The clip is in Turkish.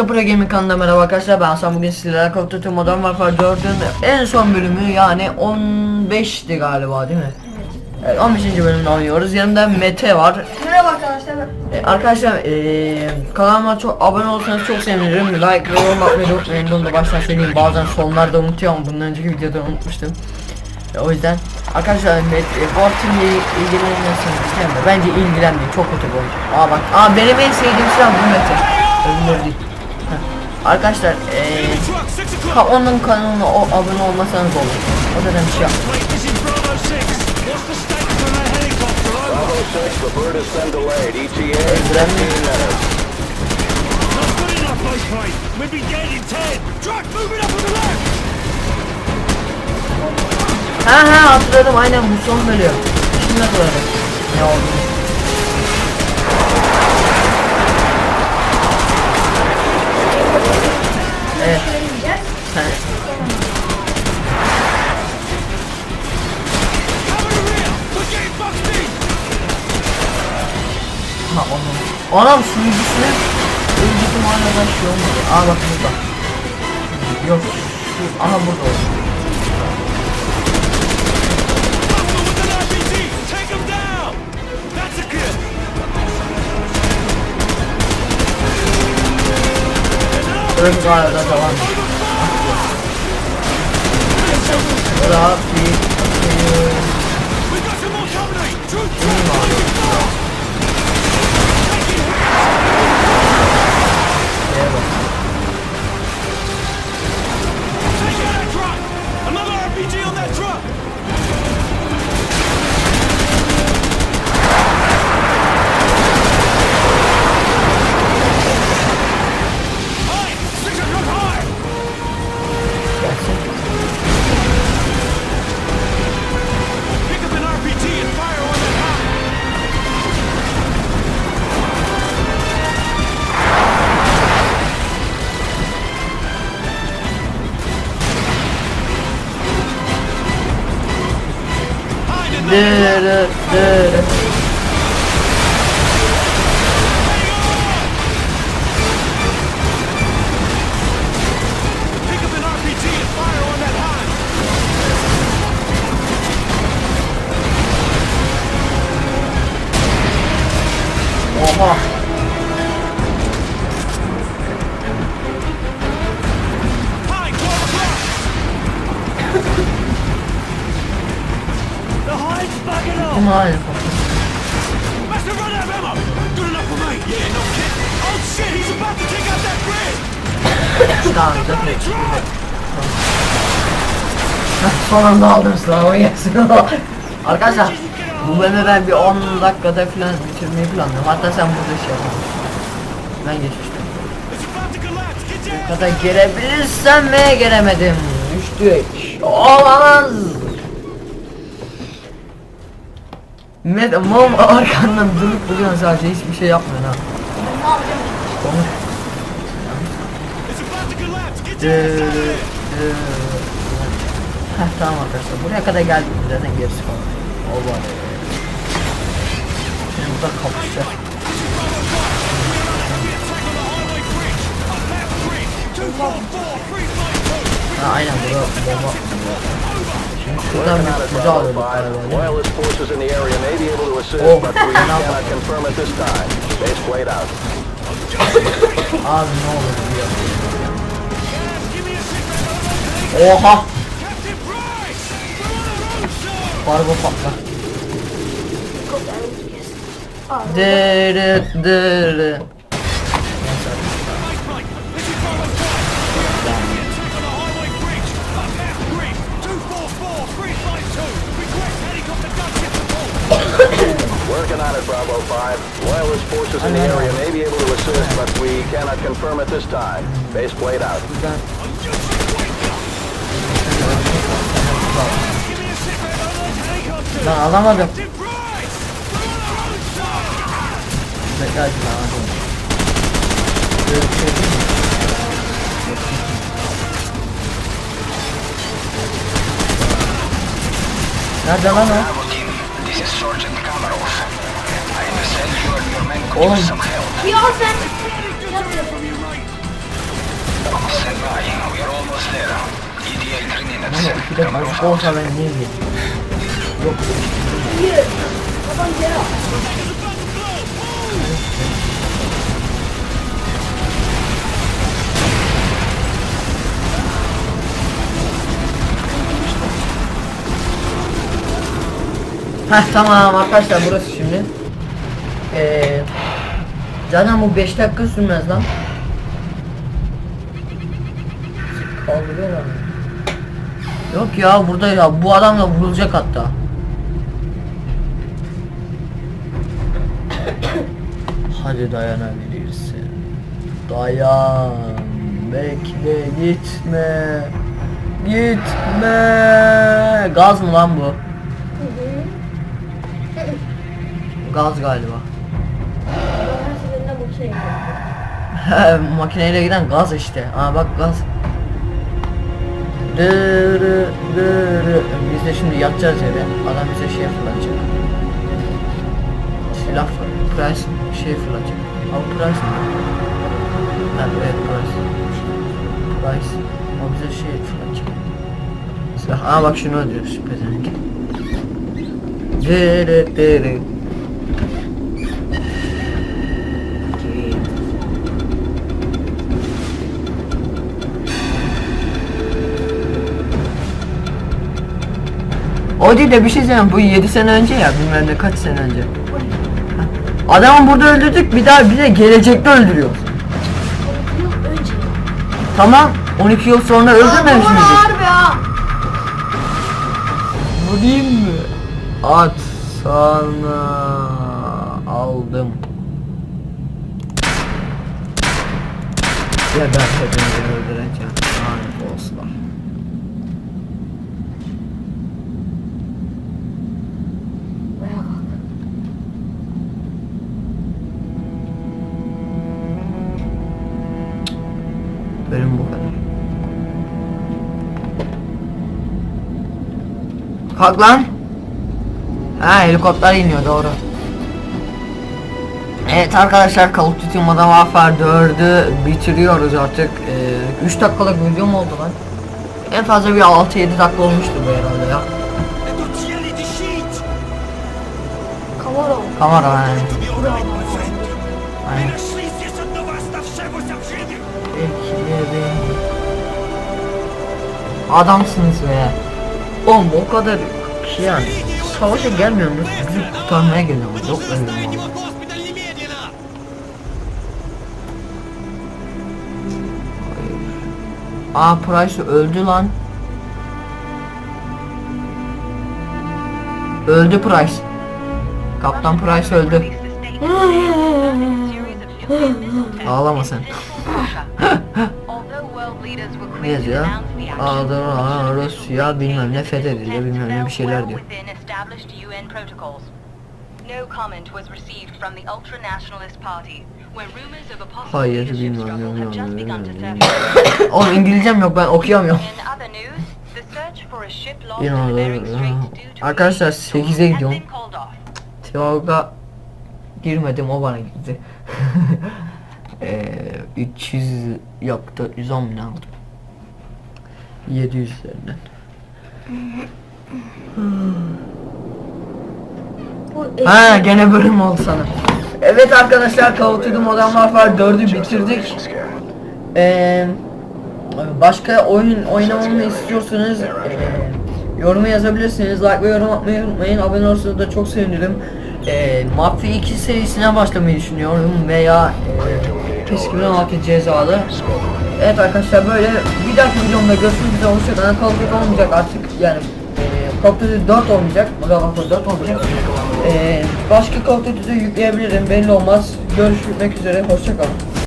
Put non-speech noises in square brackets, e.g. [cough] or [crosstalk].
Arkadaşlar Pro Gaming kanalına merhaba arkadaşlar. Ben Hasan. Bugün sizlerle Call of Duty Modern Warfare 4'ün en son bölümü yani 15'ti galiba değil mi? Evet. 15. bölümünü oynuyoruz. Yanımda Mete var. Merhaba arkadaşlar. Ee, Arkadaşlar ee, kanalıma çok abone olursanız çok sevinirim. Like ve yorum atmayı unutmayın. Bunu da baştan söyleyeyim. Bazen sonlarda unutuyorum bundan önceki videoda unutmuştum. Ee, O yüzden arkadaşlar Mete bu atımla ilgileniyorsanız isterim de bence ilgilenmeyin. Çok kötü bu oyun. Aa bak. Aa benim en sevdiğim silah bu Mete. Öbürleri değil. Arkadaşlar ee, ka onun kanalına o, abone olmasanız olur O da bir şey yapmıyor This is Bravo 6. What's the status on that helicopter? Over. Bravo 6, report has been delayed. ETA Öldürenmi 15 minutes. Not good enough, both mate. We'll be dead in 10. Truck moving up on the left. Ha ha hatırladım aynen bu son bölüm Şimdi hatırladım Ne oldu Anam sürücüsüne Sürücüsü hala şey olmadı. Aa bak burada. Yok. Şu aha burada oldu Hostile with an RPG. Take them da da da bridge. Tamam Company zaten truck. Son anda aldım sınavı gelsin Arkadaşlar bu bölümü ben bir 10 dakikada falan bitirmeyi planlıyorum. Hatta sen burada şey yapalım Ben geçmiştim. Kadar girebilirsem ve giremedim Düştük Olamaz Met mom [laughs] arkandan durup duruyorsun sadece hiçbir şey yapmıyorsun ha? Konuş. Heh tamam arkadaşlar. Buraya kadar geldik. Zaten gerisi kaldı var Şimdi burada. Ha aynen burada bomba Working out at Bravo 5. Loyalist forces in the area may be able to assist, oh. but we [laughs] cannot confirm at this time. They've played out. Abi ne olur diyor. Oha! Barba patla. Dırı dırı. Pilot Bravo 5. wireless forces in the area may be able to assist, but we cannot confirm at this time. Base played out. Lan alamadım. Bekle acil alamadım. guy's bir şey değil mi? Nerede lan o? This is Sergeant Stand by. We are almost there. ETA 3 minutes. İki de bozuk olsa ben niye geleyim? Yok. Bir. Heh tamam arkadaşlar burası şimdi. Ee, zaten bu 5 dakika sürmez lan. Kaldırıyorlar mı? Yok ya burada ya bu adam da vurulacak hatta. Hadi dayanabilirsin. Dayan. Bekle gitme. Gitme. Gaz mı lan bu? Gaz galiba. Ben her seferinde makine gidiyorum. Makineyle giden gaz işte. Aa bak gaz. Dırı dırı. Biz de şimdi yatacağız yere. Adam bize şey fırlatacak. Silah fır- price şey fırlatacak. Abi price mi? Evet price. Price. O bize şey fırlatacak. Silah. Aa bak şunu öldürüyor şu pezevenk. Dırı dırı. O değil de bir şey söyleyeyim bu 7 sene önce ya bilmem ne kaç sene önce. Adamı burada öldürdük bir daha bir de gelecekte öldürüyor. Bir yıl önce. Tamam 12 yıl sonra öldürmemiş miydik? harbi ya. Vurayım mı? At sana aldım. Ya ben hepinizi öldüreceğim. Kalk lan. Ha helikopter iniyor doğru. Evet arkadaşlar Call of Duty Modern Warfare 4'ü bitiriyoruz artık. 3 dakikalık video mu oldu lan? En fazla bir 6-7 dakika olmuştu bu herhalde ya. Kamera. Kamera yani. Aynen. Adamsınız be. Oğlum o kadar şey yani savaşa gelmiyoruz bizi kurtarmaya geliyoruz yok öyle yani. Aa Price öldü lan. Öldü Price. Kaptan Price öldü. [laughs] Ağlama sen. [laughs] ne yazıyor? Adana Rusya bilmem ne fethedildi bilmem ne bir şeyler diyor. Hayır, to bilmem. surface. [coughs] Oğlum İngilizcem yok ben okuyamıyorum. Arkadaşlar, heat storm 8'e has gidiyorum. Teoga girmedim o bana gitti. [laughs] Eee 300 yok 410 bin aldım. 700 üzerinden. Ha gene bölüm oldu sana. Evet arkadaşlar Duty Modern Warfare 4'ü bitirdik. Eee başka oyun oynamamı istiyorsanız eee yoruma yazabilirsiniz. Like ve yorum atmayı unutmayın. Abone olursanız da çok sevinirim. Eee Mafya 2 serisine başlamayı düşünüyorum veya Keskin 16 cezalı. Evet arkadaşlar böyle bir dahaki videomda görüşmek üzere hoşçakalın. Call of Duty olmayacak artık yani eee Call of Duty 4 olmayacak. Modern Warfare 4 olmayacak. Eee başka Call yükleyebilirim belli olmaz. Görüşmek üzere hoşçakalın.